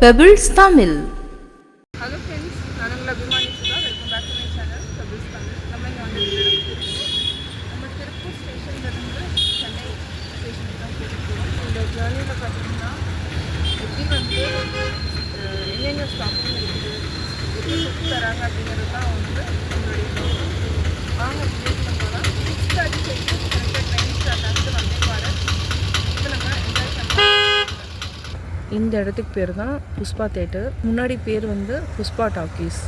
Pebbles Tamil hello friends நான் உங்களை அபிமானிச்சுதா welcome back to my channel சபிஸ் Tamil நம்ம இங்கே வந்து நம்ம திருப்பூர் ஸ்டேஷன்லேருந்து சென்னை ஸ்டேஷனுக்கு தான் போயிருக்கோம் இந்த ஜேர்னியில் பார்த்தீங்கன்னா எப்படி வந்து அஹ், எங்கெங்கே ஸ்டாப்பிங் இருக்குது எப்படி சுற்றி தராங்க அப்படிங்கிறது தான் வந்து உங்களுடைய vlog. வாங்க வீட்டில் போகலாம் சிக்ஸ் தேர்ட்டி ஃபைவ் கரெக்டாக ட்ரெயின் ஸ்டார்ட் ஆகுது வந்தே பாரத் இப்போ நம்ம என்ஜாய் பண்ணலாம் இந்த இடத்துக்கு பேர் தான் புஷ்பா தேட்டர். முன்னாடி பேர் வந்து புஷ்பா டாக்கீஸ்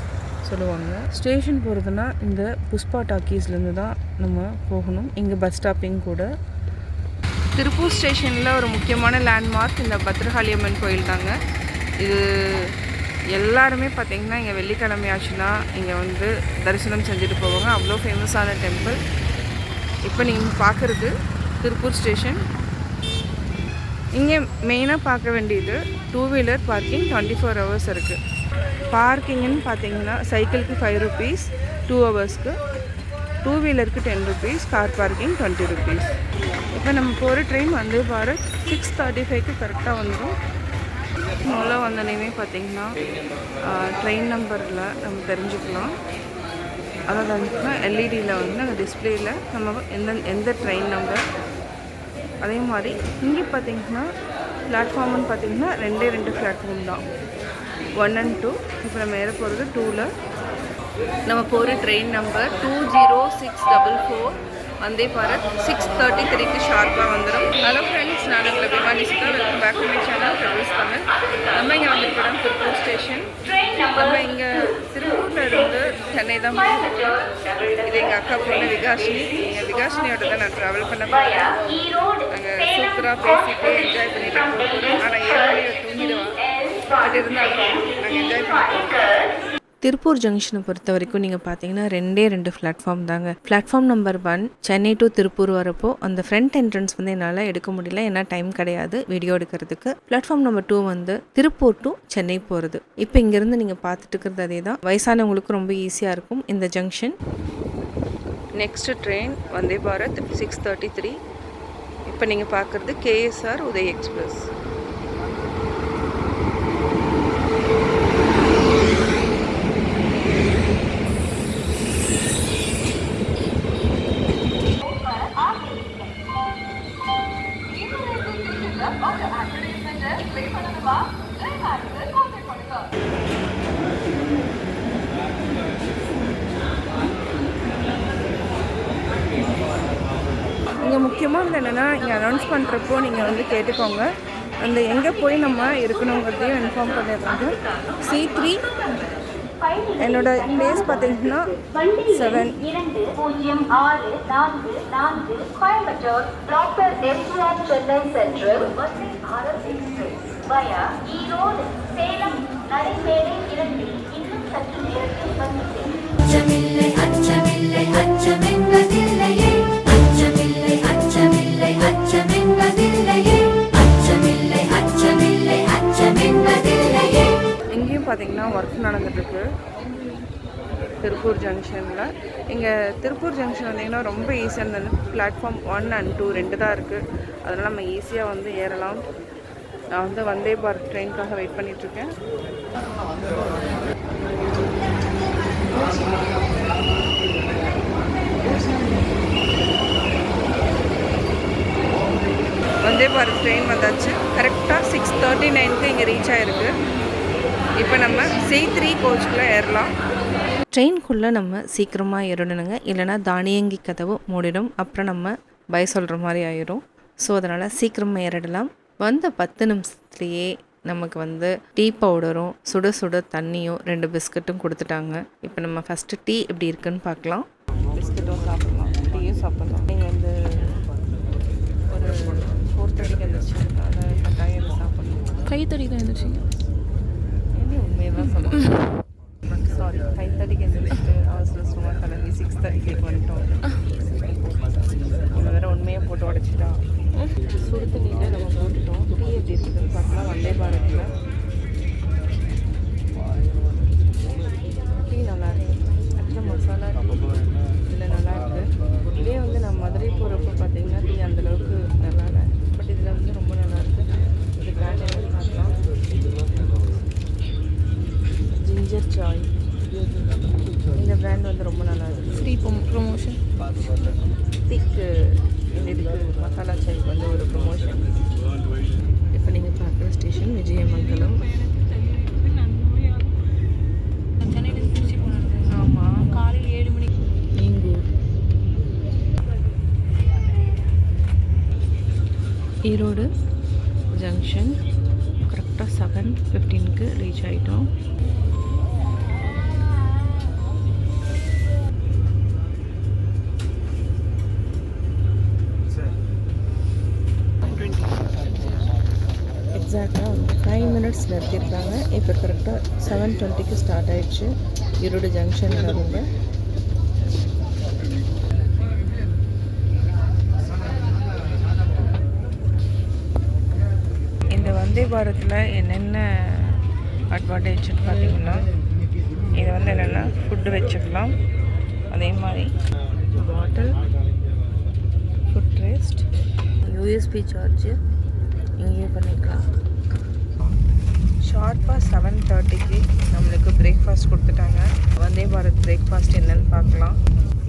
சொல்லுவாங்க. ஸ்டேஷன் போகிறதுனா இந்த புஷ்பா டாக்கீஸ்லேருந்து தான் நம்ம போகணும். இங்கே பஸ் ஸ்டாப்பிங் கூட. திருப்பூர் ஸ்டேஷனில் ஒரு முக்கியமான லேண்ட்மார்க் இந்த பத்ரகாளி அம்மன் கோயில் தாங்க. இது எல்லாருமே பார்த்திங்கன்னா இங்கே வெள்ளிக்கிழமை ஆச்சுன்னா இங்கே வந்து தரிசனம் செஞ்சுட்டு போவாங்க. அவ்வளோ ஃபேமஸான டெம்பிள் இப்போ நீங்கள் பார்க்குறது திருப்பூர் ஸ்டேஷன். இங்கே மெயினாக பார்க்க வேண்டியது two wheeler parking twenty four hours இருக்குது பார்க்கிங்னு பார்த்தீங்கன்னா சைக்கிளுக்கு ஃபைவ் ருபீஸ் டூ ஹவர்ஸ்க்கு two வீலருக்கு ten rupees car parking twenty rupees இப்போ நம்ம போகிற ட்ரெயின் வந்து பாரத் சிக்ஸ் தேர்ட்டி ஃபைவ்க்கு கரெக்டாக வந்துடும் முதல்ல வந்தோடனே பார்த்தீங்கன்னா ட்ரெயின் நம்பரில் நம்ம தெரிஞ்சுக்கலாம். அதாவது வந்துன்னா எல்இடியில் வந்து அந்த டிஸ்பிளேயில் நம்ம எந்த எந்த ட்ரெயின் நம்பர் அதே மாதிரி இங்கே பார்த்தீங்கன்னா பிளாட்ஃபார்ம்னு பார்த்தீங்கன்னா ரெண்டே ரெண்டு பிளாட்ஃபார்ம் தான். ஒன் அண்ட் டூ இப்போ நம்ம ஏற போகிறது டூவில் நம்ம போகிற train number two zero six double four Vande Bharat. Six thirty த்ரீக்கு ஷார்ப்பாக வந்துடும் ஹலோ ஃப்ரெண்ட்ஸ் நான் உங்களை விமானி Sudha welcome back to my channel travels Tamil நம்ம இங்கே வந்திருக்கிறோம் திருப்பூர் ஸ்டேஷன் நம்ம இங்கே திருப்பூரில் இருந்து சென்னை தான் போயிருக்கோம் இது எங்கள் அக்கா பொண்ணு விகாஷினி. எங்கள் விகாஷினியோட தான் நான் ட்ராவல் பண்ண போகிறேன் சூப்பராக பேசிட்டு என்ஜாய் பண்ணிட்டு போகிறோம் ஆனால் ஏழு தூங்கிடுவான் பட் இருந்தாலும் நாங்கள் என்ஜாய் பண்ண திருப்பூர் ஜங்ஷனை பொறுத்த வரைக்கும் நீங்கள் பார்த்தீங்கன்னா ரெண்டே ரெண்டு பிளாட்ஃபார்ம் தாங்க. Platform number one Chennai to Tiruppur வரப்போ அந்த ஃப்ரண்ட் என்ட்ரன்ஸ் வந்து என்னால் எடுக்க முடியல. ஏன்னா டைம் கிடையாது வீடியோ எடுக்கிறதுக்கு. பிளாட்ஃபார்ம் நம்பர் டூ வந்து திருப்பூர் டு சென்னை போகிறது இப்போ இங்கேருந்து நீங்கள் பார்த்துட்டு இருக்கிறது அதே தான் வயசானவங்களுக்கு ரொம்ப ஈஸியாக இருக்கும் இந்த junction next train Vande Bharat six thirty three இப்போ நீங்கள் பார்க்குறது கேஎஸ்ஆர் உதய் எக்ஸ்பிரஸ் இங்கே முக்கியமானது என்னென்னா இங்கே அனௌன்ஸ் பண்ணுறப்போ நீங்கள் வந்து கேட்டுக்கோங்க. அந்த எங்கே போய் நம்ம இருக்கணுங்கிறதையும் இன்ஃபார்ம் பண்ணிடுறாங்க. சி த்ரீ என்னோட பிளேஸ் பார்த்தீங்கன்னா செவன் இரண்டு பூஜ்ஜியம் ஆறு நான்கு நான்கு Coimbatore doctor MGR Chennai central via Erode Salem நரிமேடை இரண்டு இன்னும் சற்று நேரத்தில் வந்து அச்சமில்லை அச்சமில்லை. அச்சமென்பதில்லையே பார்த்தீங்கன்னா ஒர்க் நடந்துட்டுருக்கு. திருப்பூர் ஜங்ஷனில் இங்கே திருப்பூர் ஜங்ஷன் வந்தீங்கன்னா ரொம்ப ஈஸியாக இருந்தது. பிளாட்ஃபார்ம் ஒன் அண்ட் டூ ரெண்டு தான் இருக்குது அதனால் நம்ம ஈஸியாக வந்து ஏறலாம். நான் வந்து வந்தே பாரத் ட்ரெயினுக்காக வெயிட் பண்ணிகிட்ருக்கேன் வந்தே பாரத் ட்ரெயின் வந்தாச்சு. கரெக்டாக சிக்ஸ் தேர்ட்டி நைனுக்கு இங்கே ரீச் ஆகிருக்கு இப்போ நம்ம சி த்ரீ கோச்சுக்குள்ளே ஏறலாம். ட்ரெயின்குள்ளே நம்ம சீக்கிரமாக ஏறணுங்க. இல்லைனா தானியங்கி கதவு மூடிடும். அப்புறம் நம்ம பய சொல்கிற மாதிரி ஆயிரும். ஸோ அதனால் சீக்கிரமாக ஏறிடலாம். வந்த பத்து நிமிஷத்துலேயே நமக்கு வந்து டீ பவுடரும் சுட சுட தண்ணியும் ரெண்டு பிஸ்கட்டும் கொடுத்துட்டாங்க. இப்போ நம்ம ஃபஸ்ட்டு டீ எப்படி இருக்குன்னு பார்க்கலாம். பிஸ்கட்டும் சாப்பிட்லாம். டீயும் சாப்பிட்லாம். நீங்கள் வந்து ஒரு ஃபோர் தேர்ட்டிக்கு எழுந்திரிச்சு அதனால கட்டாயம் சாப்பிட்ணும். கை தடி தான் எழுந்திரிச்சிங்க உண்மையை தான் சொல்லணும் சாரி ஃபைவ் தேர்ட்டிக்கு எழுந்திரிச்சிட்டு அவசர அவசரமாக கிளம்பி சிக்ஸ் தேர்ட்டிக்கு வந்துட்டோம் இவன் வேற உண்மையாக போட்டு உடச்சிட்டா சுடு தண்ணியில் நம்ம போட்டுட்டோம் டீ எப்படி இருக்குதுன்னு பார்க்கலாம் வந்தே பாரத்தில் இந்த பிராண்ட் வந்து ரொம்ப நல்லா இருக்குது ஃப்ரீ ப்ரொமோஷன் திக்கு மசாலா சாய்க்கு வந்து ஒரு ப்ரொமோஷன் இப்போ நீங்கள் பார்க்குற ஸ்டேஷன் விஜயமங்கலம். ஆமாம் காலையில் ஏழு மணிக்கு எங்கூர் ஈரோடு ஜங்ஷன் கரெக்டாக செவன் ஃபிஃப்டீனுக்கு ரீச் ஆகிட்டோம் நிறுத்தியிருக்காங்க. இப்போ கரெக்டாக செவன் டுவெண்ட்டிக்கு ஸ்டார்ட் ஆயிடுச்சு. ஈரோடு ஜங்ஷன் இருந்து. இந்த வந்தே பாரத்தில் என்னென்ன அட்வான்டேஜ்னு பார்த்தீங்கன்னா இது வந்து என்னென்னா ஃபுட்டு வச்சுக்கலாம். அதே மாதிரி bottle foot rest USB charge இங்கேயே பண்ணிக்கலாம் ஷார்ப்பாக செவன் தேர்ட்டிக்கு நம்மளுக்கு பிரேக்ஃபாஸ்ட் கொடுத்துட்டாங்க. வந்தே பாரத் பிரேக்ஃபாஸ்ட் என்னன்னு பார்க்கலாம்.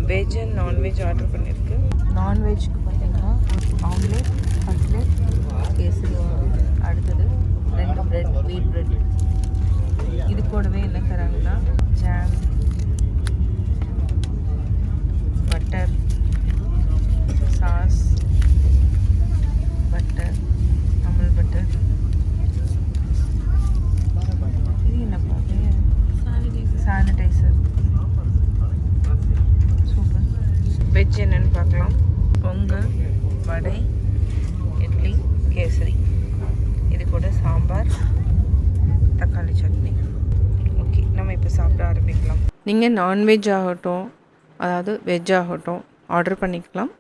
வெஜ் அண்ட் நான்வெஜ் ஆர்டர் பண்ணியிருக்கு நான்வெஜ்க்கு பார்த்தீங்கன்னா ஆம்லேட் கட்லெட் கேசரி அடுத்தது ரெண்டு ப்ரெட் வீட் ப்ரெட் இது கூடவே என்ன தராங்கன்னா jam butter sauce butter Amul butter இது என்ன பாட்டு சானிடைசர் சூப்பர் வெஜ் என்னன்னு பார்க்கலாம் பொங்கல் வடை இட்லி கேசரி இது கூட சாம்பார் தக்காளி சட்னி ஓகே நம்ம இப்போ சாப்பிட ஆரம்பிக்கலாம் நீங்கள் நான்வெஜ் ஆகட்டும் அதாவது வெஜ் ஆகட்டும் ஆர்டர் பண்ணிக்கலாம்.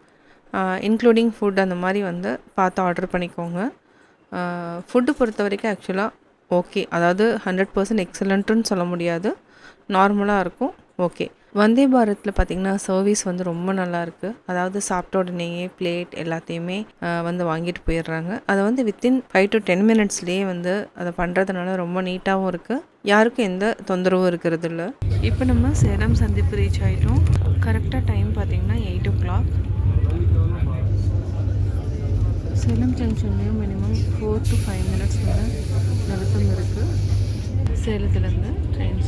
இன்க்ளூடிங் ஃபுட் அந்த மாதிரி வந்து பார்த்து ஆர்டர் பண்ணிக்கோங்க. ஃபுட்டு பொறுத்த வரைக்கும் ஆக்சுவலாக ஓகே அதாவது ஹண்ட்ரட் பர்சன்ட் எக்ஸலண்ட்டுன்னு சொல்ல முடியாது. நார்மலாக இருக்கும் ஓகே வந்தே பாரத்தில் பார்த்திங்கன்னா சர்வீஸ் வந்து ரொம்ப நல்லாயிருக்கு அதாவது சாப்பிட்ட உடனேயே பிளேட் எல்லாத்தையுமே வந்து வாங்கிட்டு போயிடுறாங்க. அதை வந்து வித்தின் ஃபைவ் டு டென் மினிட்ஸ்லேயே வந்து அதை பண்ணுறதுனால ரொம்ப நீட்டாகவும் இருக்குது யாருக்கும் எந்த தொந்தரவும் இருக்கிறது இல்லை இப்போ நம்ம சேலம் சந்திப்பு ரீச் ஆகிட்டோம் கரெக்டாக டைம் பார்த்திங்கன்னா eight o'clock Salem ஜங்ஷன்லேயும் minimum four to five minutes வந்து நிறுத்தம் இருக்குது சேலத்துலேருந்து ட்ரெயின்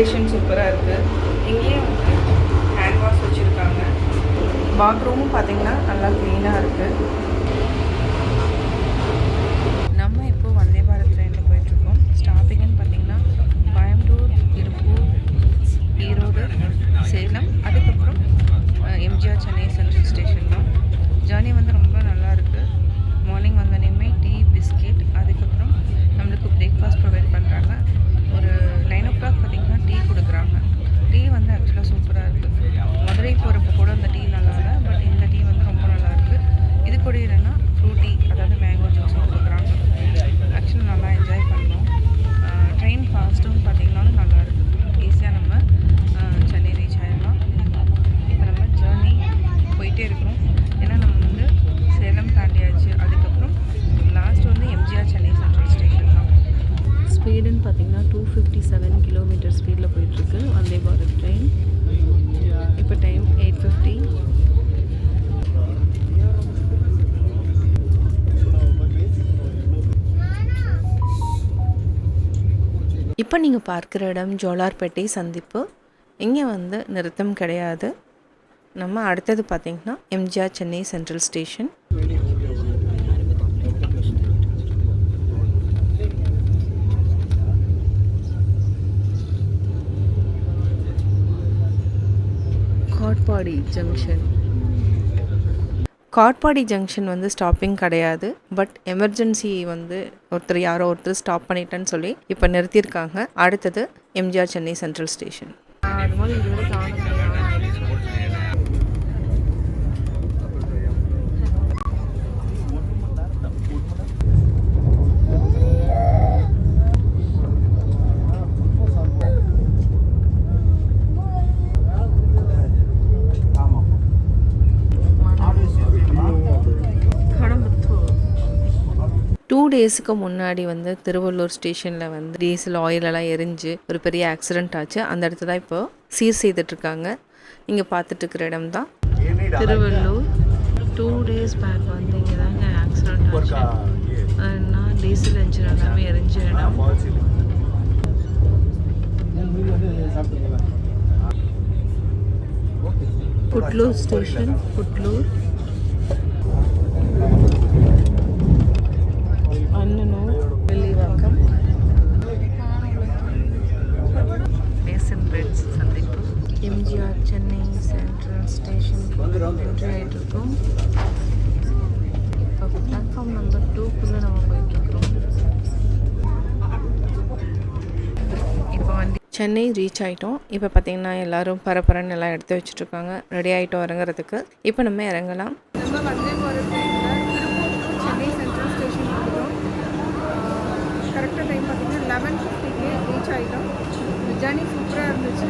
டெக்கரேஷன் சூப்பராக இருக்குது இங்கேயும் வந்து ஹேண்ட் வாஷ் வச்சுருக்காங்க. பாத்ரூமும் பார்த்தீங்கன்னா நல்லா க்ளீனாக இருக்குது நம்ம இப்போ வந்தே பாரத் ட்ரெயினில் போயிட்டுருக்கோம் ஸ்டாப்பிங்னு பார்த்தீங்கன்னா கோயம்புத்தூர் திருப்பூர் ஈரோடு சேலம் அதுக்கப்புறம் அஹ், எம்ஜிஆர் சென்னை சென்ட்ரல் ஸ்டேஷன் தான் ஜேர்னி வந்து ரொம்ப நல்லா இருக்குது மார்னிங் வந்தோடனே டீ பிஸ்கெட் அதுக்கப்புறம் நம்மளுக்கு பிரேக்ஃபாஸ்ட் ப்ரொவைட் பண்ணுறாங்க ஒரு நைன் ஓ கிளாக் பார்த்தீங்கன்னா டீ கொடுக்குறாங்க டீ வந்து ஆக்சுவலாக சூப்பராக இருக்குது மதுரை போகிறப்ப கூட அந்த டீ நல்லா இல்லை பட் இந்த டீ வந்து ரொம்ப நல்லா இருக்குது இது கூட என்னென்னா ஃப்ரூட்டி அதாவது மேங்கோ ஜூஸும் கொடுக்குறாங்க ஆக்சுவலாக நல்லா என்ஜாய் பண்ணோம் ட்ரெயின் ஃபாஸ்ட்டும் பார்த்தீங்கன்னாலும் நல்லா இருக்குது ஈஸியாக நம்ம அஹ், சென்னை ரீச் ஆயிடலாம் இப்போ நம்ம ஜேர்னி போயிட்டே இருக்கிறோம் ஏன்னா நம்ம வந்து சேலம் தாண்டியாச்சு அதுக்கப்புறம் லாஸ்ட் வந்து எம்ஜிஆர் சென்னை சென்ட்ரல் ஸ்டேஷன் தான் ஸ்பீடுன்னு பார்த்தீங்கன்னா டூ ஃபிஃப்டி செவன் கிலோமீட்டர் ஸ்பீடில் போயிட்டுருக்கு வந்தே பாரத் ட்ரெயின் இப்போ டைம் எயிட் ஃபிஃப்டி இப்போ நீங்கள் பார்க்குற இடம் ஜோலார்பேட்டை சந்திப்பு. இங்கே வந்து நிறுத்தம் கிடையாது. நம்ம அடுத்தது பார்த்திங்கன்னா MGR Chennai central station. Katpadi junction. Katpadi junction வந்து ஸ்டாப்பிங் கிடையாது. பட் எமர்ஜென்சி வந்து ஒருத்தர் யாரோ ஒருத்தர் ஸ்டாப் பண்ணிட்டேன்னு சொல்லி இப்போ நிறுத்தியிருக்காங்க. அடுத்தது எம்ஜிஆர் சென்னை சென்ட்ரல் ஸ்டேஷன் டேஸுக்கு முன்னாடி வந்து திருவள்ளூர் ஸ்டேஷனில் வந்து டீசல் ஆயில் எல்லாம் எரிஞ்சு ஒரு பெரிய ஆக்சிடென்ட் ஆச்சு. அந்த இடத்துல தான் இப்போ சீர் செய்துட்ருக்காங்க இங்கே பார்த்துட்டு இருக்கிற இடம் தான். திருவள்ளூர் டூ டேஸ் பேக் வந்து இங்கே தாங்க ஆக்சிடென்ட் ஆச்சு. அதுனா டீசல் இன்ஜின் எல்லாமே எரிஞ்ச இடம். புட்லூர் ஸ்டேஷன் புட்லூர். பேசன் பிரிட்ஜ் சந்திப்பு எம்ஜிஆர் சென்னை சென்ட்ரல் ஸ்டேஷன் ஆகிட்டு இருக்கோம். இப்போ பிளாட்ஃபார்ம் நம்பர் டூக்குள்ளே நம்ம போயிட்டுருக்குறோம். இப்போ வண்டி சென்னை ரீச் ஆகிட்டோம் இப்போ பார்த்தீங்கன்னா எல்லாரும் பரபரன்னு எல்லாம் எடுத்து வச்சுட்ருக்காங்க ரெடி ஆகிட்டோம் இறங்குறதுக்கு இப்போ நம்ம இறங்கலாம் நம்ம வந்தே போகிற சென்னை சென்ட்ரல் ஸ்டேஷன் வந்துட்டோம் கரெக்டாக டைம் பார்த்தீங்கன்னா லெவன் ஃபிஃப்டிக்கு ரீச் ஆகிட்டோம் ஜேர்னி சூப்பராக இருந்துச்சு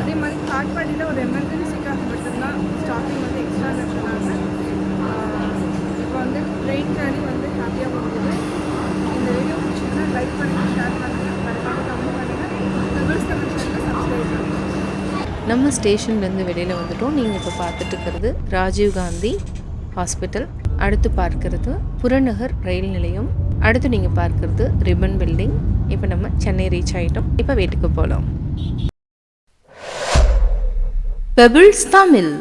அதே மாதிரி காட்பாடியில் ஒரு எமர்ஜென்சிக்காக மட்டும்தான் ஸ்டாப்பிங் வந்து எக்ஸ்ட்ரா இருக்கிறாங்க இப்போ வந்து ட்ரெயின் ஜேர்னி வந்து ஹாப்பியாக போகுது. இந்த வீடியோ பிடிச்சிங்கன்னா லைக் பண்ணுங்கள் ஷேர் பண்ணுங்கள் மறக்காமல் கமெண்ட் பண்ணுங்கள் நம்ம ஸ்டேஷன்லேருந்து வெளியில் வந்துட்டோம். நீங்கள் இப்போ பார்த்துட்டு இருக்கிறது ராஜீவ்காந்தி ஹாஸ்பிட்டல் அடுத்து பார்க்கறது புறநகர் ரயில் நிலையம். அடுத்து நீங்கள் பார்க்கறது ரிப்பன் பில்டிங் இப்போ நம்ம சென்னை ரீச் ஆகிட்டோம் இப்போ வீட்டுக்கு போகலாம் பெபிள்ஸ் தமிழ்